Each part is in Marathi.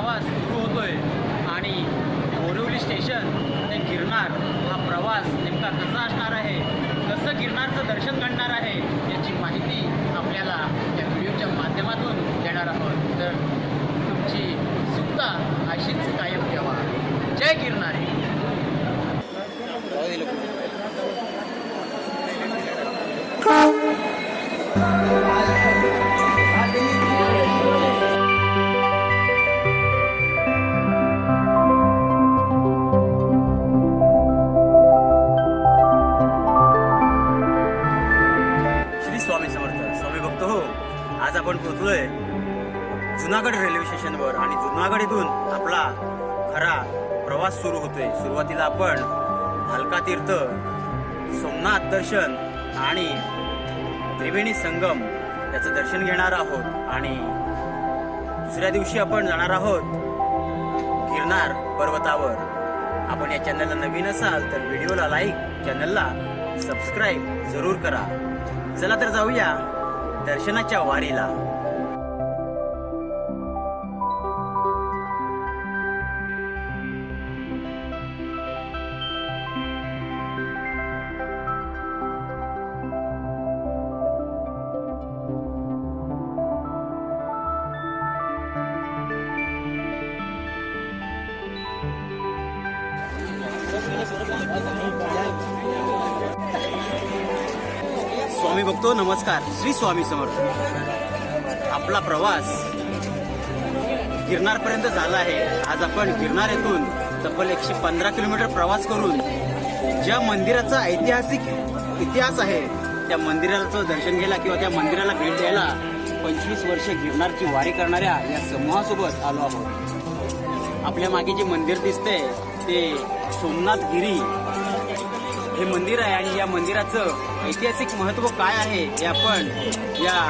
प्रवास सुरू होतो आहे आणि बोरिवली स्टेशन ते गिरनार हा प्रवास नेमका कसा असणार आहे? कसं गिरनारचं दर्शन घडणार आहे? याची माहिती आपल्याला या व्हिडिओच्या माध्यमातून देणार आहोत. तर तुमची उत्सुकता अशीच कायम ठेवा. जय गिरनारी. आज आपण पोहोचलोय जुनागड रेल्वे स्टेशनवर आणि जुनागड इथून आपला खरा प्रवास सुरू होतोय. सुरुवातीला आपण हलका तीर्थ सोमनाथ दर्शन आणि त्रिवेणी संगम याचं दर्शन घेणार आहोत. आणि दुसऱ्या दिवशी आपण जाणार आहोत गिरनार पर्वतावर. आपण या चॅनलला नवीन असाल तर व्हिडिओला लाईक चॅनलला सबस्क्राईब जरूर करा. चला तर जाऊया. दर्शनाच्या वारीला. तो नमस्कार श्री स्वामी समर्थ. आपला प्रवास गिरनार पर्यंत झाला आहे. आज आपण गिरनार येथून तब्बल एकशे पंधरा किलोमीटर प्रवास करून ज्या मंदिराचा ऐतिहासिक इतिहास आहे त्या मंदिराचं दर्शन घ्यायला किंवा त्या मंदिराला भेट द्यायला पंचवीस वर्ष गिरनारची वारी करणाऱ्या या समूहासोबत आलो आहोत. आपल्या मागे जे मंदिर दिसतंय ते सोमनाथ गिरी हे मंदिर आहे आणि या मंदिराचं ऐतिहासिक महत्त्व काय आहे हे आपण या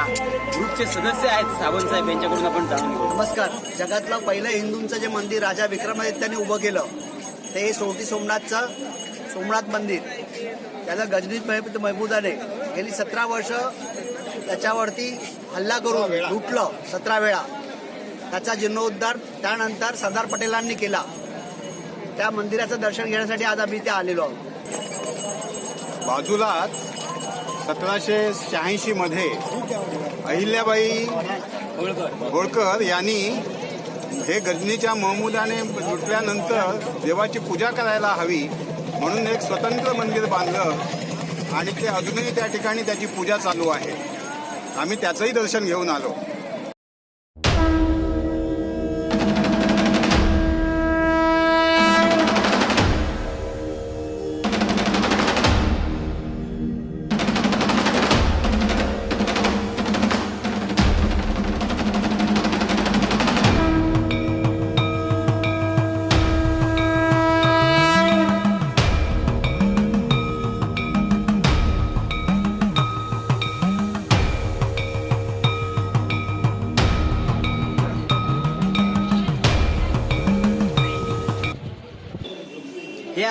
ग्रुपचे सदस्य आहेत. सावंत साहेब यांच्याकडून आपण जाणून घेऊ. नमस्कार. जगातलं पहिलं हिंदूंचं जे मंदिर राजा विक्रमादित्याने उभं केलं ते हे सोटी सोमनाथचं सोमनाथ मंदिर. त्याला गजनीत महमूद महमूदाने गेली सतरा वर्ष त्याच्यावरती हल्ला करून लुटलं सतरा वेळा. त्याचा जीर्णोद्धार त्यानंतर सरदार पटेलांनी केला. त्या मंदिराचं दर्शन घेण्यासाठी आज आम्ही इथे आलेलो आहोत. बाजूलाच सतराशे शहाऐंशी मध्ये अहिल्याबाई होळकर यांनी हे गजनीच्या महमूदाने लुटल्यानंतर देवाची पूजा करायला हवी म्हणून एक स्वतंत्र मंदिर बांधलं आणि ते अजूनही त्या ठिकाणी त्याची पूजा चालू आहे. आम्ही त्याचंही दर्शन घेऊन आलो.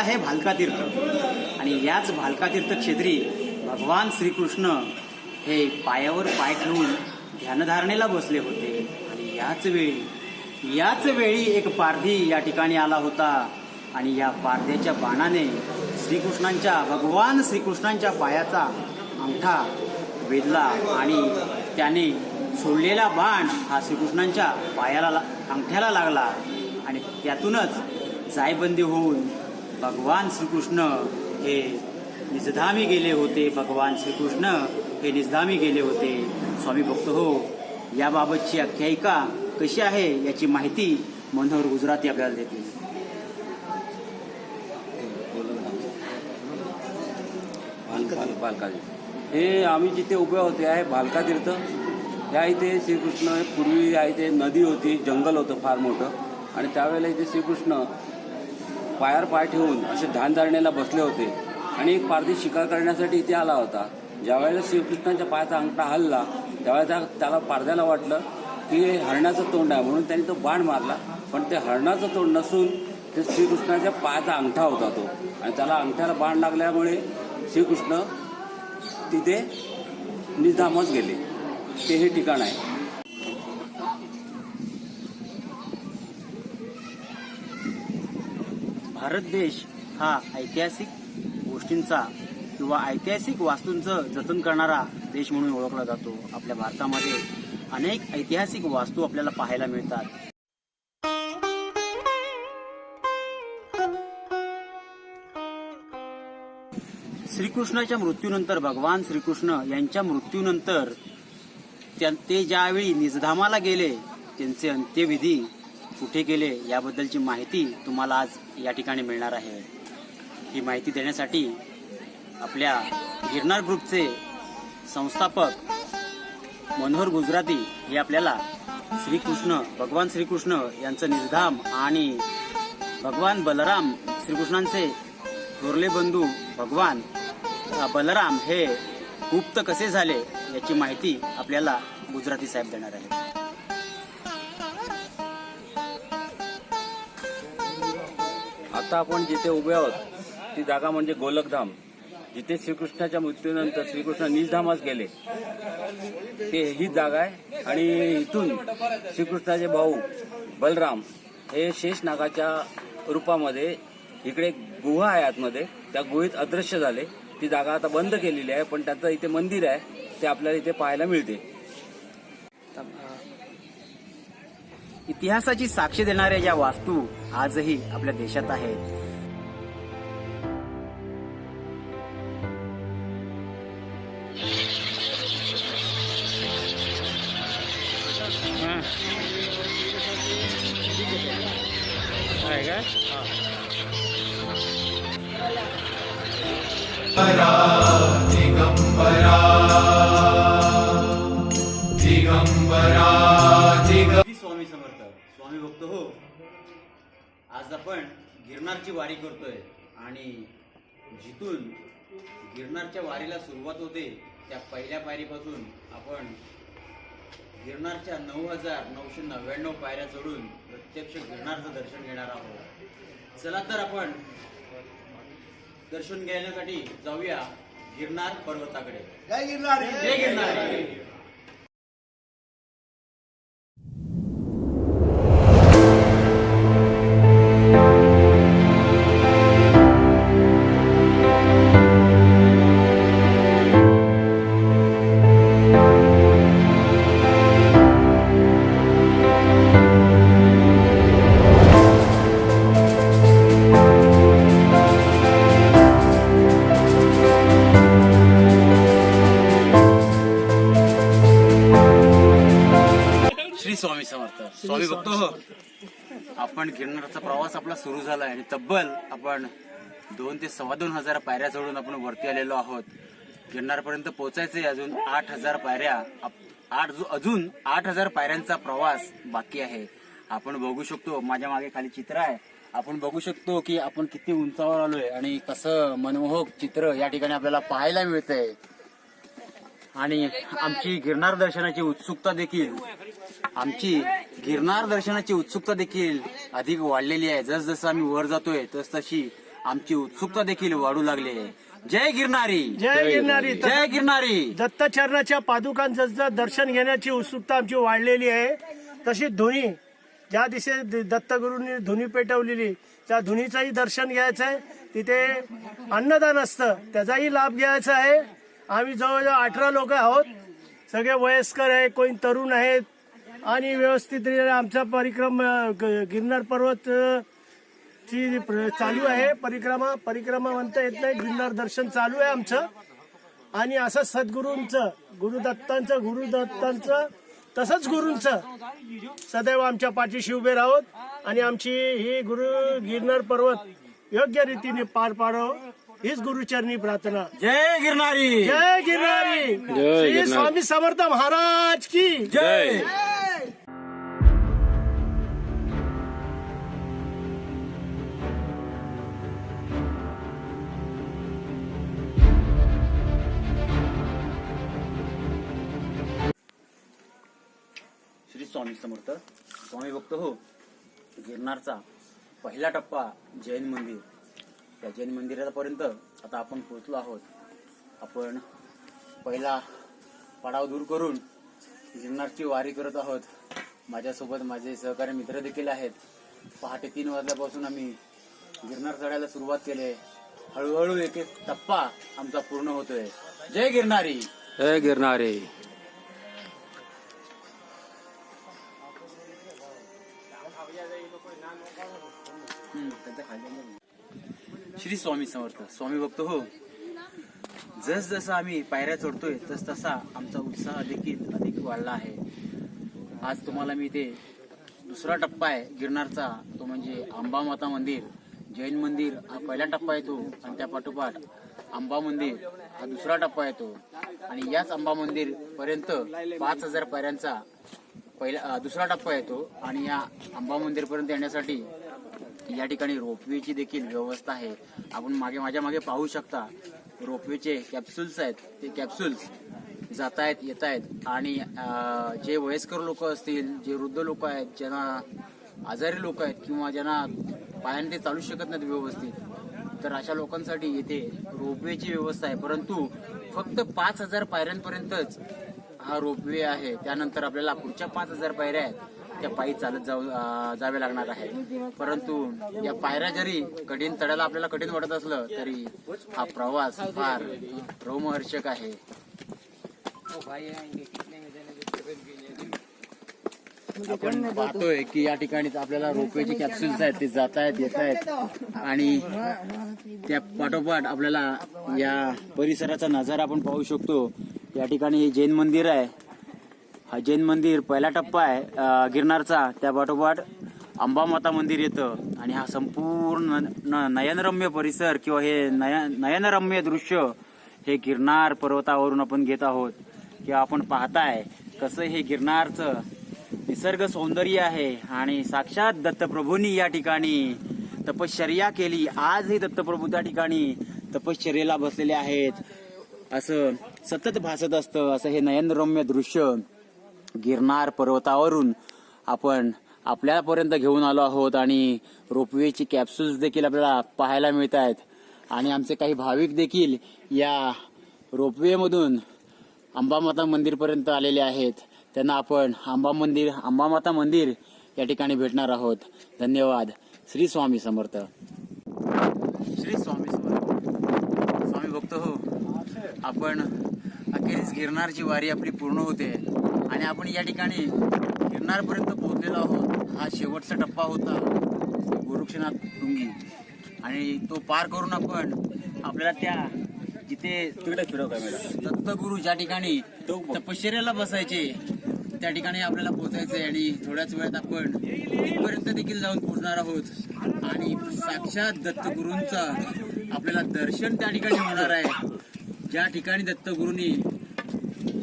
आहे भालकातीर्थ. आणि याच भालकातीर्थ क्षेत्री भगवान श्रीकृष्ण हे पायावर पाय ठेवून ध्यानधारणेला बसले होते. आणि याच वेळी याच वेळी एक पारधी या ठिकाणी आला होता. आणि या पारध्याच्या बाणाने श्रीकृष्णांच्या भगवान श्रीकृष्णांच्या पायाचा अंगठा वेधला आणि त्याने सोडलेला बाण हा श्रीकृष्णांच्या पायाला अंगठ्याला लागला. आणि त्यातूनच जायबंदी होऊन भगवान श्रीकृष्ण हे निजधामी गेले होते. भगवान श्रीकृष्ण हे निजधामी गेले होते. स्वामी भक्त हो याबाबतची आख्यायिका कशी आहे याची माहिती मनोहर गुजराती आपल्याला देते भाल- भालका हे आम्ही जिथे उभे होते आहे भालका तीर्थ या इथे श्रीकृष्ण पूर्वी या इथे नदी होती जंगल होतं फार मोठं. आणि त्यावेळेला इथे श्रीकृष्ण पायावर पाय ठेवून असे ध्यान धारणेला बसले होते. आणि एक पारधी शिकार करण्यासाठी इथे आला होता. ज्यावेळेला श्रीकृष्णाच्या पायाचा अंगठा हल्ला त्यावेळेला त्याला पारध्याला वाटलं की हे हरणाचं तोंड आहे म्हणून त्यांनी तो बाण मारला. पण ते हरणाचं तोंड नसून ते श्रीकृष्णाच्या पायाचा अंगठा होता तो. आणि त्याला अंगठ्याला बाण लागल्यामुळे श्रीकृष्ण तिथे निजामच गेले. ते हे ठिकाण आहे. भारत देश हा ऐतिहासिक गोष्टींचा किंवा ऐतिहासिक वास्तूंचं जतन करणारा देश म्हणून ओळखला जातो. आपल्या भारतामध्ये अनेक ऐतिहासिक वास्तू आपल्याला पाहायला मिळतात. श्रीकृष्णाच्या मृत्यूनंतर भगवान श्रीकृष्ण यांच्या मृत्यूनंतर त्या- ते ज्यावेळी निजधामाला गेले त्यांचे अंत्यविधी कुठे केले याबद्दलची माहिती तुम्हाला आज या ठिकाणी मिळणार आहे. ही माहिती देण्यासाठी आपल्या गिरनार ग्रुपचे संस्थापक मनोहर गुजराती हे आपल्याला श्रीकृष्ण भगवान श्रीकृष्ण यांचं निर्धाम आणि भगवान बलराम श्रीकृष्णांचे थोरले बंधू भगवान बलराम हे गुप्त कसे झाले याची माहिती आपल्याला गुजराती साहेब देणार आहेत. आता आपण जिथे उभे आहोत ती जागा म्हणजे गोलकधाम. जिथे श्रीकृष्णाच्या मृत्यूनंतर श्रीकृष्ण निजधामास गेले ते ही जागा आहे. आणि इथून श्रीकृष्णाचे भाऊ बलराम हे शेष नागाच्या रूपामध्ये इकडे गुहा आहे आतमध्ये. त्या गुहेत अदृश्य झाले. ती जागा आता बंद केलेली आहे पण त्याचं इथे मंदिर आहे. ते आपल्याला इथे पाहायला मिळते. इतिहासाची साक्ष देणाऱ्या या वास्तू आजही आपल्या देशात आहेत. श्री आज आपण गिरनारची वारी करतोय आणि जिथून गिरनारच्या वारीला सुरुवात होते त्या पहिल्या पायरीपासून आपण गिरनारच्या नऊ हजार नऊशे नव्याण्णव पायऱ्या चढून प्रत्यक्ष गिरनारचं दर्शन घेणार आहोत. चला तर आपण दर्शन घेण्यासाठी जाऊया गिरनार पर्वताकडे. जय आणि तब्बल आपण दोन ते सव्वा दोन हजार पायऱ्या चढून आपण वरती आलेलो आहोत. गिरनारपर्यंत पोहोचायचे अजून आठ हजार पायऱ्या. आप- आठ अजून आठ हजार पायऱ्यांचा प्रवास बाकी आहे. आपण बघू शकतो माझ्या मागे खाली चित्र आहे. आपण बघू शकतो की आपण किती उंचावर आलोय आणि कसं मनमोहक चित्र या ठिकाणी आपल्याला पाहायला मिळतंय. आणि आमची गिरनार दर्शनाची उत्सुकता देखील आमची गिरनार दर्शनाची उत्सुकता देखील अधिक वाढलेली आहे. जस जसं आम्ही वर जातोय तस तशी आमची उत्सुकता देखील वाढू लागली आहे. जय गिरनारी! जय गिरनारी. जय गिरनारी! दत्तचरणाच्या पादुकांचं जर दर्शन घेण्याची उत्सुकता आमची वाढलेली आहे. तशी धुनी ज्या दिवशी द- दत्तगुरूंनी धुनी पेटवलेली त्या धुनीचंही दर्शन घ्यायचं आहे तिथे अन्नदान असतं त्याचाही लाभ घ्यायचा आहे. आम्ही जवळजवळ अठरा लोक आहोत. सगळे वयस्कर आहे कोणी तरुण आहेत. आणि व्यवस्थित आमचा परिक्रम ग- गिरनार पर्वत ची प्र- चालू आहे. परिक्रमा परिक्रमा म्हणता येत नाही. गिरनार दर्शन चालू आहे आमचं. आणि असं सद्गुरूंचं गुरुदत्तांचं गुरुदत्तांचं तसंच गुरूंचं सदैव आमच्या पाठीशी उभे राहोत. आणि आमची ही गुरु गिरनार पर्वत योग्य रीतीने पार पाडो हीच गुरुचरणी प्रार्थना. जय गिरणारी जय गिरणारी श्री स्वामी समर्थ महाराज की. जय. श्री स्वामी समर्थ स्वामी भक्त हो गिरणारचा पहिला टप्पा जैन मंदिर. या जैन मंदिरापर्यंत आता आपण पोहोचलो आहोत. आपण पहिला पडाव दूर करून गिरनारची वारी करत आहोत. माझ्यासोबत माझे सहकारी मित्र देखील आहेत. पहाटे तीन वाजल्यापासून आम्ही गिरनार चढायला सुरुवात केली. हळूहळू एक एक टप्पा आमचा पूर्ण होतोय. जय गिरनारी! जय गिरणारे श्री स्वामी समर्थ. स्वामी भक्त हो. जस जसं आम्ही पायऱ्या चढतोय तस तसा आमचा उत्साह देखील अधिक वाढला आहे. आज तुम्हाला मी ते दुसरा टप्पा आहे गिरनारचा. तो म्हणजे आंबा माता मंदिर. जैन मंदिर हा पहिला टप्पा येतो आणि त्या पाठोपाठ आंबा मंदिर हा दुसरा टप्पा येतो. आणि याच आंबा मंदिर पर्यंत पाच हजार पायऱ्यांचा पहिला दुसरा टप्पा येतो. आणि या आंबा मंदिर पर्यंत येण्यासाठी या ठिकाणी रोपवेची देखील व्यवस्था आहे. आपण मागे माझ्या मागे पाहू शकता रोपवेचे कॅप्सूल्स आहेत. ते कॅप्सूल्स जात आहेत येत आहेत आणि जे वयस्कर लोक असतील जे वृद्ध लोक आहेत ज्यांना आजारी लोक आहेत किंवा ज्यांना पायाने ते चालू शकत नाहीत व्यवस्थित तर अशा लोकांसाठी येथे रोपवेची व्यवस्था आहे. परंतु फक्त पाच हजार पायऱ्यांपर्यंतच हा रोपवे आहे. त्यानंतर आपल्याला पुढच्या पाच हजार पायऱ्या आहेत. त्या पायी चालत जाऊ जावे लागणार आहे. परंतु या पायऱ्या जरी कठीण चढायला आपल्याला कठीण वाटत असलं तरी हा प्रवास फार रोमहर्षक आहे. आपण पाहतोय की या ठिकाणी आपल्याला रोपवेचे कॅप्सूल्स आहेत ते जात आहेत येत आहेत. आणि त्या पाठोपाठ आपल्याला या परिसराचा नजारा आपण पाहू शकतो. या ठिकाणी हे जैन मंदिर आहे. हा जैन मंदिर पहिला टप्पा आहे गिरनारचा. त्या पाठोपाठ अंबामाता मंदिर येतं. आणि हा संपूर्ण न- नयनरम्य परिसर किंवा हे नय नयनरम्य दृश्य हे गिरनार पर्वतावरून आपण घेत आहोत. किंवा आपण पाहताय कसं हे गिरनारचं निसर्ग सौंदर्य आहे. आणि साक्षात दत्तप्रभूंनी या ठिकाणी तपश्चर्या केली. आजही दत्तप्रभू त्या ठिकाणी तपश्चर्येला बसलेले आहेत. असं सतत भासत असतं. असं हे नयनरम्य दृश्य. गिरनार पर्वतावरून आपण आपल्यापर्यंत घेऊन आलो आहोत आणि रोपवेची कॅप्सूल्स देखील आपल्याला पाहायला मिळत आहेत आणि आमचे काही भाविक देखील या रोपवेमधून अंबामाता मंदिरपर्यंत आलेले आहेत. त्यांना आपण आंबा मंदिर अंबामाता मंदिर या ठिकाणी भेटणार आहोत. धन्यवाद. श्री स्वामी समर्थ. श्री स्वामी समर्थ. स्वामी भक्त हो. आपण अखेरीस गिरनारची वारी आपली पूर्ण होते. आणि आपण या ठिकाणी गिरनारपर्यंत पोहोचलेलो आहोत. हा शेवटचा टप्पा होता. गोरक्षनाथ डुंगी. आणि तो पार करून आपण आपल्याला त्या जिथे तिकडे फिरव कॅमेरा दत्तगुरु ज्या ठिकाणी तपश्चर्याला बसायचे त्या ठिकाणी आपल्याला पोहोचायचंय आणि थोड्याच वेळात आपण तिथपर्यंत देखील जाऊन पोहोचणार आहोत. आणि साक्षात दत्तगुरूंचा आपल्याला दर्शन त्या ठिकाणी होणार आहे. ज्या ठिकाणी दत्तगुरूंनी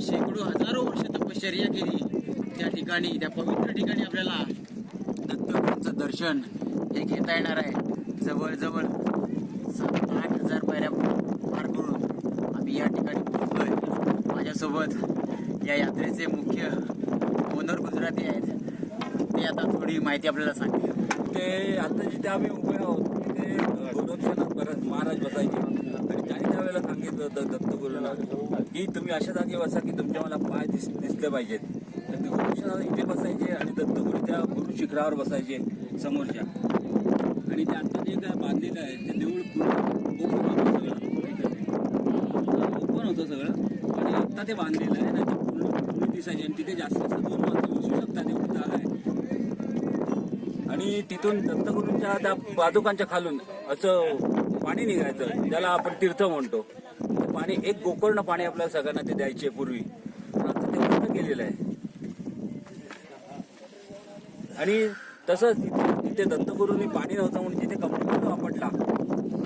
शेकडो हजारो वर्ष तपश्चर्या केली त्या ठिकाणी त्या पवित्र ठिकाणी आपल्याला दत्तगुरूंचं दर्शन हे घेता येणार आहे. जवळजवळ सात आठ हजार पायऱ्या पार करून आम्ही या ठिकाणी पोहोचलोय. माझ्यासोबत या यात्रेचे मुख्य ओनर गुजराती आहेत. ते आता थोडी माहिती आपल्याला सांगते ते आता जिथे आम्ही उभे आहोत. तिथे परत महाराज बसायचे. वेळेला सांगितलं होतं दत्तगुरूला की तुम्ही अशा जागी बसा की तुमच्या मला पाय दिस दिसले पाहिजेत. तर ते गोरक्षनाथ इथे बसायचे आणि दत्तगुरू त्या गुरु शिखरावर बसायचे समोरच्या. आणि ते आता जे काय बांधलेलं आहे ते देऊळ ओपन होतं सगळं. आणि आत्ता ते बांधलेलं आहे ना ते पूर्ण पूर्ण दिसायचे. आणि तिथे जास्त जास्त दोन माणसं बसू शकतात एवढी जागा आहे. आणि तिथून दत्तगुरूंच्या त्या पादुकांच्या खालून असं पाणी निघायचं. ज्याला आपण तीर्थ म्हणतो. ते पाणी एक गोकर्ण पाणी आपल्याला सगळ्यांना ते द्यायचे पूर्वी. आता ते पूर्ण केलेलं आहे. आणि तसंच तिथे तिथे दत्तगुरूंनी पाणी नव्हतं म्हणून तिथे कमंडलू वापरला.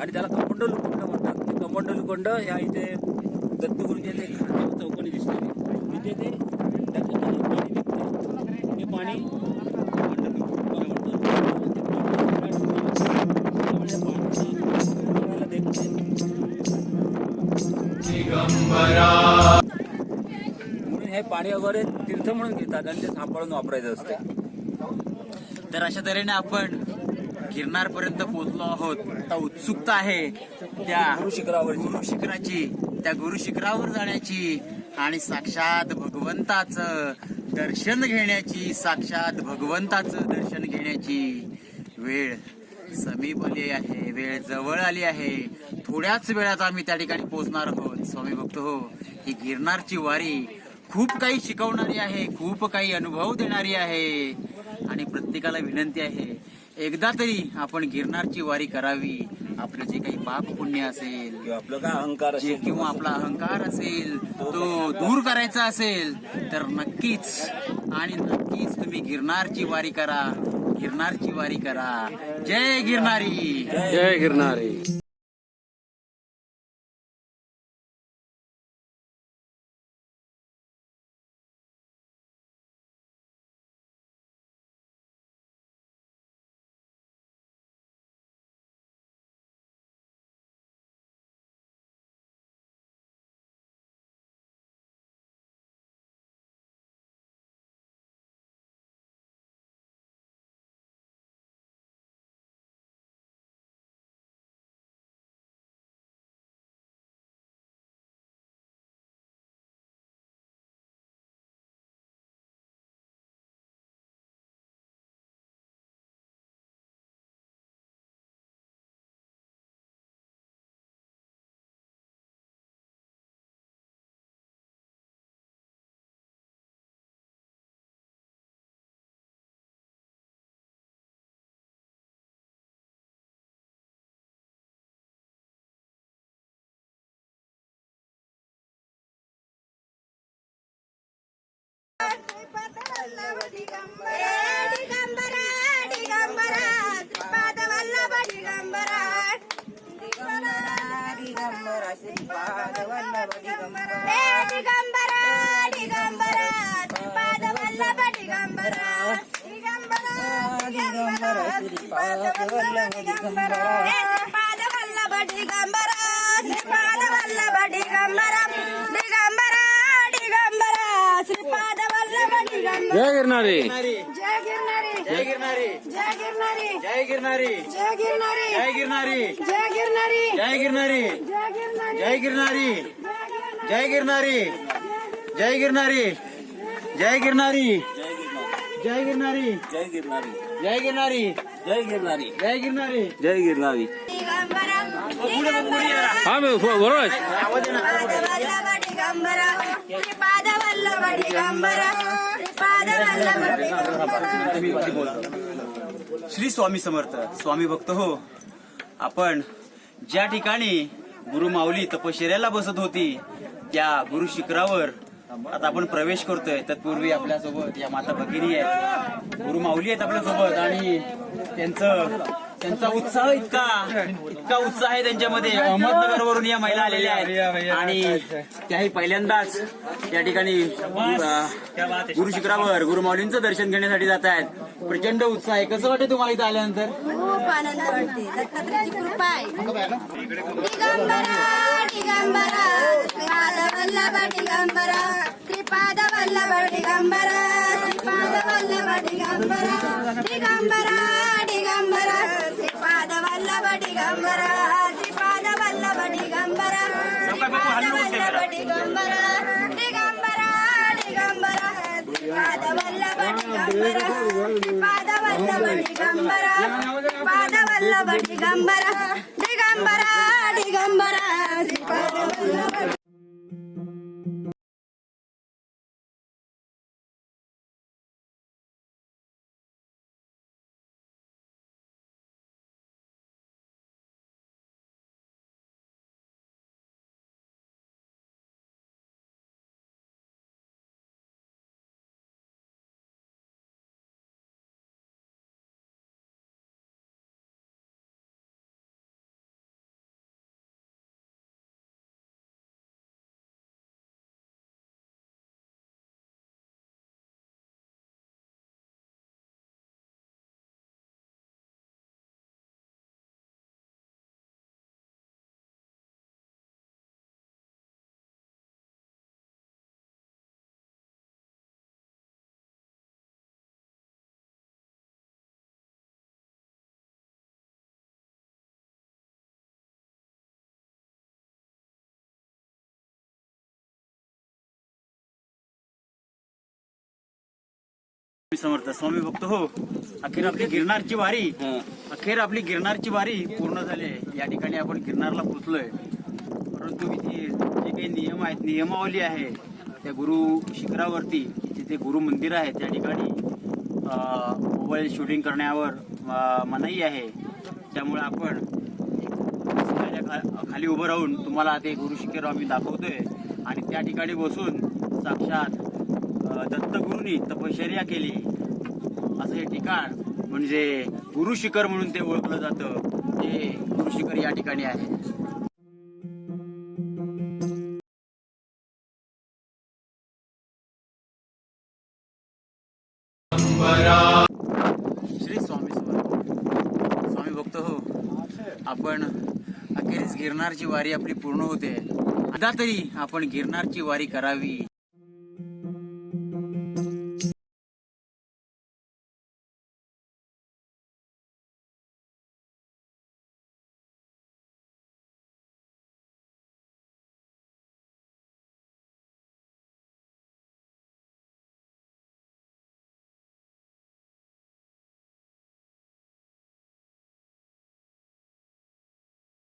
आणि त्याला कमंडलू कुंड म्हणतात. ते कमंडलू कुंड ह्या इथे दत्तगुरूंच्या ते खांद्यावर चौकोनी दिसलेली. तिथे ते त्याच्यातून पाणी निघते ते पाणी नाही. पाणी वगैरे तीर्थ म्हणून घेतात आणि ते सांभाळून वापरायचं असते तर अशा तऱ्हेने आपण गिरनार पर्यंत पोहोचलो आहोत आता उत्सुकता आहे त्या गुरु शिखरावरची. गुरु शिखराची त्या गुरु शिखरावर जाण्याची आणि साक्षात भगवंताचं दर्शन घेण्याची साक्षात भगवंताचं दर्शन घेण्याची वेळ समीप आली आहे वेळ जवळ आली आहे थोड्याच वेळात आम्ही त्या ठिकाणी पोहोचणार आहोत स्वामी भक्त हो ही गिरनारची वारी खूप काही शिकवणारी आहे खूप काही अनुभव देणारी आहे आणि प्रत्येकाला विनंती आहे एकदा तरी आपण गिरनारची वारी करावी. आपलं जे काही पाप पुण्य असेल किंवा आपलं काय अहंकार जे असेल. किंवा आपला अहंकार असेल तो दूर करायचा असेल तर नक्कीच आणि नक्कीच तुम्ही गिरनारची वारी करा. गिरनारची वारी करा. जय गिरनारी. जय गिरणारे दिगंबरा दिगंबरा श्रीपाद वल्लभ दिगंबरा दिगंबरा श्रीपाद वल्लभ दिगंबरा दिगंबरा दिगंबरा श्रीपाद वल्लभ दिगंबरा दिगंबरा दिगंबरा श्रीपाद वल्लभ दिगंबरा श्रीपाद वल्लभ दिगंबरा श्रीपाद वल्लभ दिगंबरा दिगंबरा दिगंबरा श्रीपाद वल्लभ दिगंबरा जय गिरणारे जय गिरणारी जय गिरनारी जय गिरणारी जय गिरनारी जय गिरणारी जय गिरनारी जय गिरणारी जय गिरनारी जय गिरणारी जय गिरनारी जय गिरनारी जय गिरनारी जय गिरनारी जय गिरनारी जय गिरणारी जय गिरनारी जय गिरणारी जय गिरनारी श्री स्वामी समर्थ स्वामी भक्त हो. आपण ज्या ठिकाणी गुरु माऊली तपश्चर्याला बसत होती त्या गुरु शिखरावर आता आपण प्रवेश करतोय. तत्पूर्वी आपल्यासोबत या माता भगिनी आहेत. गुरु माऊली आहेत आपल्यासोबत आणि त्यांचं त्यांचा उत्साह इतका इतका उत्साह आहे त्यांच्यामध्ये. अहमदनगर वरून या महिला आलेल्या आहेत. आणि त्याही पहिल्यांदाच या ठिकाणी गुरु शिखरावर गुरु माऊलींचं दर्शन घेण्यासाठी जात आहेत. प्रचंड उत्साह आहे. कसं वाटतं तुम्हाला इथं आल्यानंतर? खूप आनंद वाटते दत्तात्रयाची कृपा आहे. दिगंबरा दिगंबरा श्रीपाद वल्लभ दिगंबरा श्रीपाद वल्लभ दिगंबरा श्रीपाद वल्लभ दिगंबरा दिगंबरा. दिगंबरा श्रीपाद वल्लभ दिगंबरा श्रीपाद वल्लभ दिगंबरा श्रीपाद वल्लभ दिगंबरा दिगंबरा दिगंबरा श्रीपाद वल्लभ दिगंबरा श्रीपाद वल्लभ दिगंबरा श्रीपाद वल्लभ समर्थ स्वामी भक्त हो. अखेर आपली गिरणारची वारी. अखेर आपली गिरणारची वारी पूर्ण झाली आहे. या ठिकाणी आपण गिरणारला पोचलोय. परंतु इथे जे काही नियम आहेत नियमावली आहे त्या गुरु शिखरावरती जिथे गुरु मंदिर आहे त्या ठिकाणी मोबाईल शूटिंग करण्यावर मनाई आहे. त्यामुळे आपण खाली उभं राहून तुम्हाला ते गुरु शिखर आम्ही दाखवतोय. आणि त्या ठिकाणी बसून साक्षात दत्तगुरूंनी तपश्चर्या केली. असं हे ठिकाण म्हणजे गुरु शिखर म्हणून ते ओळखलं जातं. ते गुरु शिखर या ठिकाणी आहे. श्री स्वामी स्वामी भक्त हो. आपण अखेरीस गिरणारची वारी आपली पूर्ण होते. आता तरी आपण गिरणारची वारी करावी.